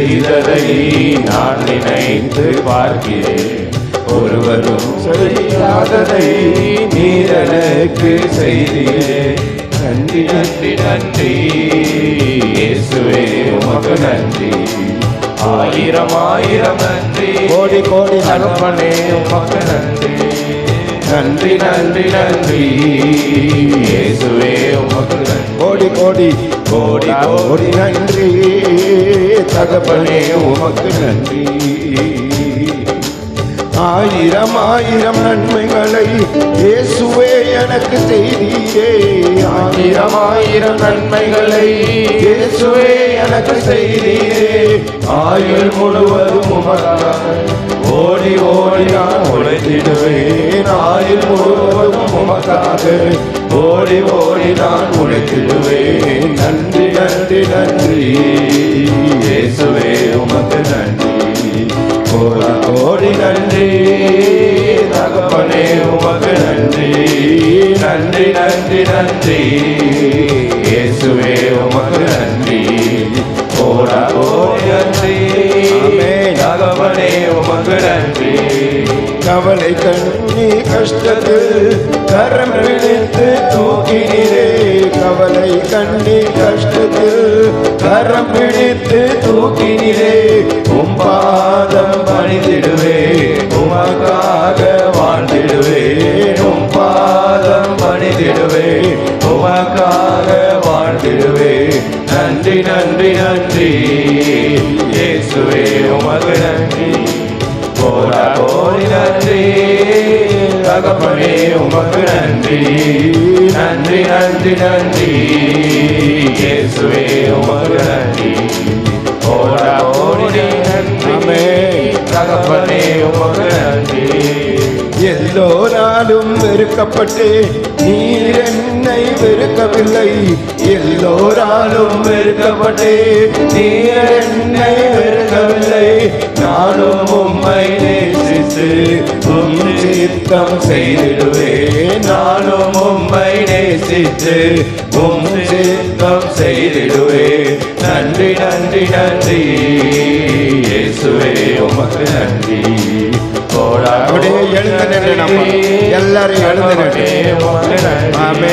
செய்ததை நான் நினைத்து பார்க்கிறேன். ஒருவரும் செய்யாததை நீர் எனக்கு செய்தீரே. நன்றி நன்றி நன்றி. இயேசுவே உமக்கு நன்றி. ஆயிரம் ஆயிரம் நன்றி. கோடி கோடி தகப்பனே உமக்கு நன்றி. நன்றி நன்றி நன்றி. இயேசுவே உமக்கு நன்றி. கோடி கோடி. கோடி கோடி நன்றி. தகப்பனே உமக்கு நன்றி. ஆயிரம் ஆயிரம் நன்மைகளை இயேசுவே எனக்கு செய்தியே. ஆயிரம் ஆயிரம் நன்மைகளை இயேசுவே எனக்கு செய்தியே. ஆயுள் முழுவதும் உமக்காக ஓடி ஓடி நான் உழைத்திடுவேன். ஆயுள் முழுவதும் உமக்காக ஓடி ஓடி நான் உழைத்திடுவேன். நன்றி நன்றி நன்றி. நன்றி தகப்பனே உமக்கு நன்றி. நன்றி நன்றி நன்றி. இயேசுவே உமக்கு நன்றி. கோடா கோடி நன்றி. தகப்பனே உமக்கு நன்றி. கவலை கண்ணி கஷ்டத்தில் கரம் பிடித்து கரம் தூக்கினிலே உம் பாதம் பணிந்திடுவே உமக்காக வாழ்ந்திடுவே உம் பாதம் பணிந்திடுவே உமக்காக வாழ்ந்திடுவே. நன்றி நன்றி நன்றி. இயேசுவே உமக்கு நன்றி. போரா போரி நன்றி. தகப்பனே உமக்கு நன்றி. நன்றி நன்றி நன்றி. இயேசுவே உமக்கு நன்றி. எல்லோராலும் வெறுக்கப்பட்டு நீர் என்னை வெறுக்கவில்லை. எல்லோராலும் வெறுக்கப்பட்டு நீர் என்னை வெறுக்கவில்லை. நானும் உம்மை நேசித்து உம் சித்தம் செய்திடுவேன். நானும் உம்மை நேசித்து உம் சித்தம் செய்திடுவேன். நன்றி நன்றி நன்றி. இயேசுவே உமக்கு நன்றி. எழுந்து நின்று நம்ம எல்லாரும் எழுந்து நின்று.